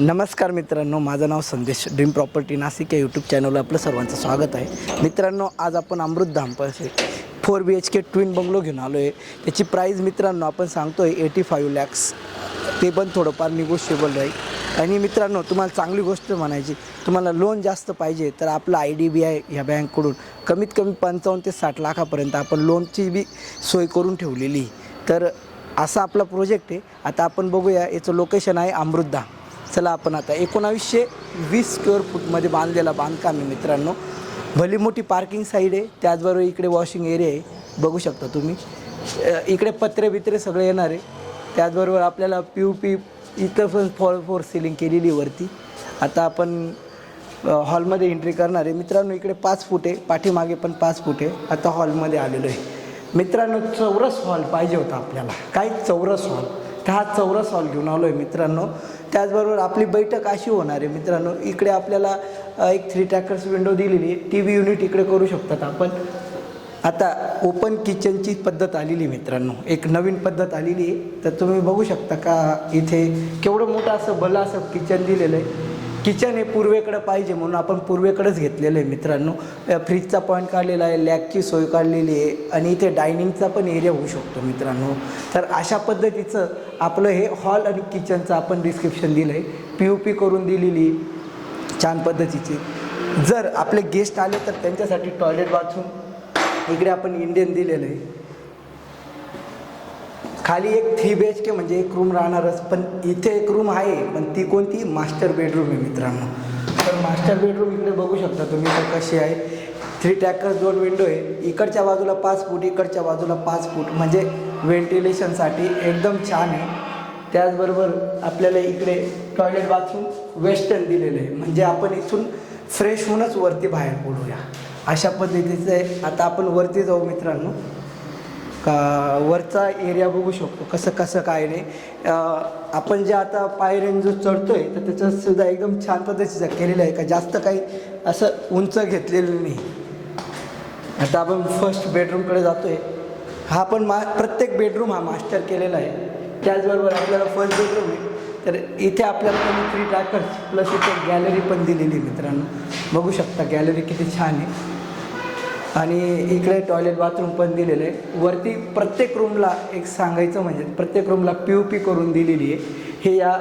नमस्कार मित्रांनो माझं नाव संदेश ड्रीम प्रॉपर्टी नाशिक या यूट्यूब चॅनलवर आपलं सर्वांचं स्वागत आहे. मित्रांनो आज आपण अमृतधाम पैसे four B H K twin bungalow घेऊन आलो आहे त्याची प्राईज मित्रांनो आपण सांगतो आहे एटी फाईव्ह लॅक्स ते पण थोडंफार निगोशिएबल राहील. आणि मित्रांनो तुम्हाला चांगली गोष्ट म्हणायची तुम्हाला लोन जास्त पाहिजे तर आपलं आय डी बी आय ह्या बँककडून कमीत कमी पंचावन्न ते साठ लाखापर्यंत आपण लोनची बी सोय करून ठेवलेली. तर असा आपला प्रोजेक्ट आहे. आता आपण बघूया याचं लोकेशन आहे अमृतधाम चला आपण आता एकोणावीसशे वीस स्क्वेअर फूटमध्ये बांधलेला बांधकाम आहे मित्रांनो. भली मोठी पार्किंग साईड आहे. त्याचबरोबर इकडे वॉशिंग एरिया आहे. बघू शकता तुम्ही. इकडे पत्रे बित्रे सगळे येणार आहे. त्याचबरोबर आपल्याला पी यू पी इथं पण फॉर फोर सिलिंग केलेली वरती. आता आपण हॉलमध्ये एंट्री करणार आहे. मित्रांनो इकडे पाच फूट आहे. पाठीमागे पण पाच फूट आहे. आता हॉलमध्ये आलेलो आहे. मित्रांनो चौरस हॉल पाहिजे होता आपल्याला. काय चौरस हॉल तर हा चौरस हॉल घेऊन आलो आहे मित्रांनो. त्याचबरोबर आपली बैठक अशी होणार आहे मित्रांनो. इकडे आपल्याला एक थ्री टॅकर्स विंडो दिलेली आहे. टी व्ही युनिट इकडे करू शकतात आपण. आता ओपन किचनची पद्धत आलेली आहे मित्रांनो. एक नवीन पद्धत आलेली आहे. तर तुम्ही बघू शकता का इथे केवढं मोठं असं भलं असं किचन दिलेलं आहे. किचन हे पूर्वेकडं पाहिजे म्हणून आपण पूर्वेकडंच घेतलेलं आहे मित्रांनो. फ्रीजचा पॉईंट काढलेला आहे लॅगची सोय काढलेली आहे आणि इथे डायनिंगचा पण एरिया होऊ शकतो मित्रांनो. तर अशा पद्धतीचं आपलं हे हॉल आणि किचनचं आपण डिस्क्रिप्शन दिलं आहे पी यू पी करून दिलेली छान पद्धतीची. जर आपले गेस्ट आले तर त्यांच्यासाठी टॉयलेट बाथरूम इकडे आपण इंडियन दिलेलं आहे. खाली एक थ्री बी एच के म्हणजे एक रूम राहणारच पण इथे एक रूम आहे पण ती कोणती? मास्टर बेडरूम आहे मित्रांनो. तर मास्टर बेडरूम इकडे बघू शकता तुम्ही तर कशी आहे. थ्री टॅकर दोन विंडो आहे. इकडच्या बाजूला पाच फूट इकडच्या बाजूला पाच फूट म्हणजे व्हेंटिलेशनसाठी एकदम छान आहे. त्याचबरोबर आपल्याला इकडे टॉयलेट बाथरूम वेस्टर्न दिलेलं आहे. म्हणजे आपण इथून फ्रेश होऊनच वरती बाहेर पडूया. अशा पद्धतीचं आहे. आता आपण वरती जाऊ मित्रांनो. का वरचा एरिया बघू शकतो. कसं कसं काय नाही. आपण जे आता पायऱ्यां जो आहे तर त्याचं सुद्धा एकदम छान पद्धतीचं केलेलं आहे का? जास्त काही असं उंच घेतलेलं नाही. आता आपण फर्स्ट बेडरूमकडे जातोय. हा पण मा प्रत्येक बेडरूम हा मास्टर केलेला आहे. त्याचबरोबर आपल्याला फर्स्ट बेडरूम आहे. तर इथे आपल्याला पण थ्री टाकर्स प्लस इथे गॅलरी पण दिलेली आहे मित्रांनो. बघू शकता गॅलरी किती छान आहे. आणि इकडे टॉयलेट बाथरूम पण दिलेलं आहे. वरती प्रत्येक रूमला एक सांगायचं म्हणजे प्रत्येक रूमला पी यू पी करून दिलेली आहे. हे या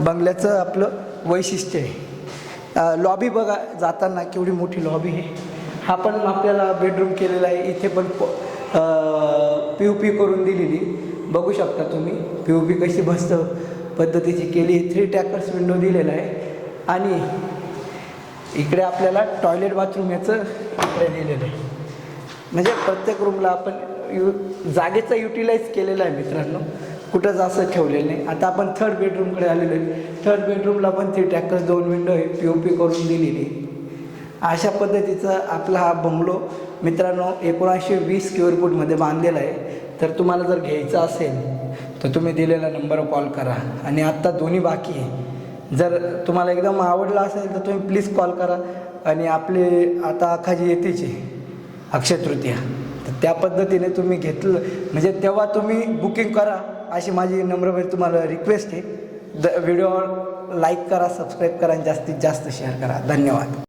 बंगल्याचं आपलं वैशिष्ट्य आहे. लॉबी बघा जाताना केवढी मोठी लॉबी आहे. हा पण आपल्याला बेडरूम केलेला आहे. इथे पण पी यू पी करून दिलेली. बघू शकता तुम्ही पी यू पी कशी मस्त पद्धतीची केली थ्री टॅकर्स विंडो दिलेला आहे. आणि इकडे आपल्याला टॉयलेट बाथरूम याचं इकडे दिलेलं आहे. म्हणजे प्रत्येक रूमला आपण यु जागेचा युटिलाइज केलेला आहे मित्रांनो. कुठंच असं ठेवलेलं नाही. आता आपण थर्ड बेडरूमकडे आलेलो आहे. थर्ड बेडरूमला पण ती टॅकर्स दोन विंडो आहे पी ओ पी करून दिलेली अशा पद्धतीचा आपला हा बंगलो मित्रांनो एकोणीसशे वीस स्क्वेअर फूटमध्ये बांधलेला आहे. तर तुम्हाला जर घ्यायचं असेल तर तुम्ही दिलेला नंबर कॉल करा. आणि आत्ता दोन्ही बाकी आहे. जर तुम्हाला एकदम आवडला असेल तर तुम्ही प्लीज कॉल करा. आणि आपले आता अखाजी येतेची. अक्षय तृतीया. तर त्या पद्धतीने तुम्ही घेतलं. म्हणजे तेव्हा तुम्ही बुकिंग करा अशी माझी नम्रपणे तुम्हाला रिक्वेस्ट आहे. द व्हिडिओ लाईक करा सबस्क्राईब करा आणि जास्तीत जास्त शेअर करा. धन्यवाद.